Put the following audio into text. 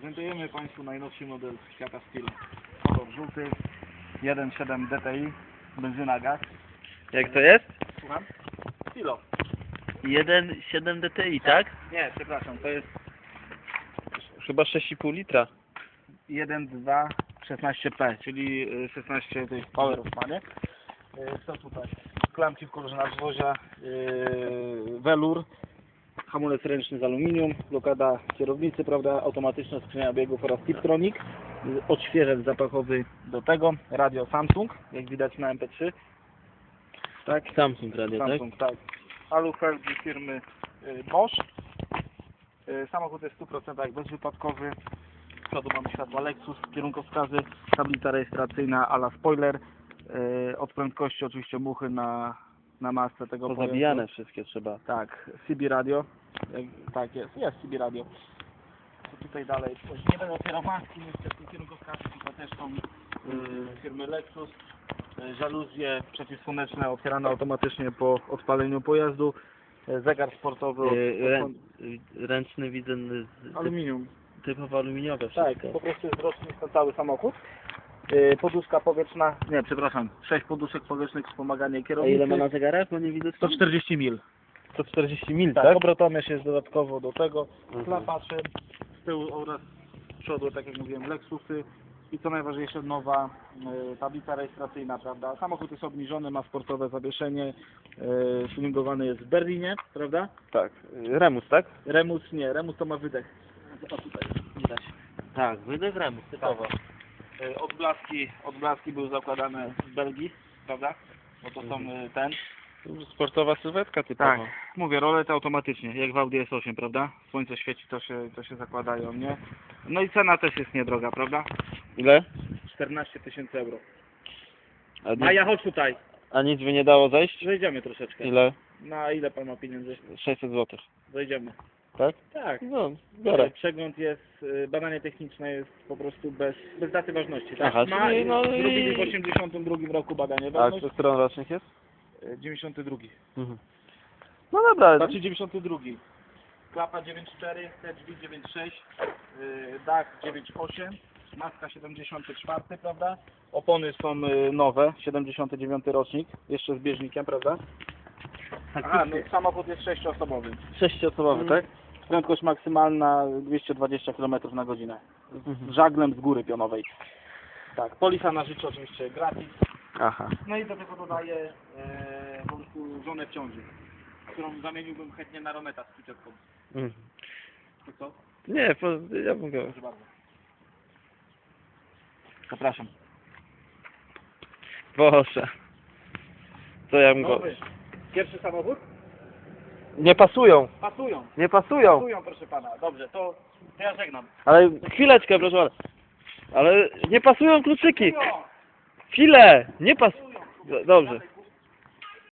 Prezentujemy Państwu najnowszy model Fiata Stilo. Kolor żółty, 1.7 DTI, benzyna gaz. Jak to jest? Słucham? Stilo. 1,7 DTI, tak? Nie, przepraszam, to jest Chyba 6,5 litra. 1.2 16P, czyli y, 16 tych powerów ma, nie? Y, Co tutaj? Klamki w kolorze nadwozia, yy, welur, hamulec ręczny z aluminium, blokada kierownicy, prawda, automatyczna skrzynia biegów oraz Tiptronic, odświeżacz zapachowy do tego, radio Samsung, jak widać na MP3, tak? Samsung radio, tak? Samsung, tak. Alufelgi firmy y, Bosch. Y, Samochód jest w 100% bezwypadkowy. Z przodu mamy światła Lexus, kierunkowskazy, tablica rejestracyjna ala spoiler. Y, Od prędkości oczywiście muchy na, na masce tego Pozabijane pojazdu. wszystkie trzeba. Tak, CB radio. Tak jest, jest CB radio. Co tutaj dalej? Nie będę otwierał maski, niestety kierunkowskazy tutaj też są y, firmy Lexus. Y, Żaluzje przeciwsłoneczne otwierane automatycznie po odpaleniu pojazdu. Y, Zegar sportowy od, rę, od, y, ręczny widzę z, aluminium. typowo aluminiowe Tak, wszystko. po prostu jest rocznik na cały samochód. Poduszka powietrzna, nie przepraszam, 6 poduszek powietrznych wspomaganie A kierownicy. ile ma na zegarach? Bo nie widzę. 140 mil. 140 mil, Tak, tak? obrotomierz jest dodatkowo do tego. Mhm. Klapacze z tyłu oraz z przodu, tak jak mówiłem, Lexusy. I co najważniejsze, nowa y, tablica rejestracyjna, prawda? Samochód jest obniżony, ma sportowe zawieszenie, y, tuningowany jest w Berlinie, prawda? Tak. Remus, tak? Remus nie, Remus to ma wydech. O tutaj widać. Tak, wydech Remus, typowo. Y, Odblaski, odblaski były zakładane w Belgii, prawda? Bo to są Mhm. y, ten. Sportowa sylwetka typowo. Tak, mówię, rolety automatycznie, jak w Audi S8, prawda? Słońce świeci, to się, to się zakładają, nie? No i cena też jest niedroga, prawda? Ile? 14 tysięcy euro. A, nic, Maja, chodź tutaj. a nic by nie dało zejść? Zejdziemy troszeczkę. Ile? Na ile pan ma pieniędzy? 600 zł. Zejdziemy. Tak? Tak. No, biorę. Przegląd jest, y, badanie techniczne jest po prostu bez, bez daty ważności, tak? Aha, ma, czyli no i- Zrobili w 82 roku badanie A który stron rocznik jest? Y, 92. Mhm. No dobra, Znaczy 92. Klapa 9.4, te drzwi 9.6, yy, dach 9.8, maska 74, prawda? Opony są y, nowe, 79 rocznik, jeszcze z bieżnikiem, prawda? A, no samochód jest sześcioosobowy. Sześciosobowy, Mhm. tak? Prędkość maksymalna 220 km na godzinę. Mhm. Z żaglem z góry pionowej. Tak, polisa na życie oczywiście gratis. Aha. No i do tego dodaję e, po prostu żonę w ciąży, którą zamieniłbym chętnie na Rometa z Kiczewką. Mhm. To co? Nie, po, ja mogę. Proszę bardzo. Zapraszam. Proszę. Co ja bym go... Nowy. Pierwszy samochód? Nie pasują, Pasują. nie pasują. Pasują, proszę pana. Dobrze, to, to ja żegnam. Ale chwileczkę, proszę pana. Ale nie pasują kluczyki. Pasują. Chwilę, nie pas... Dobrze.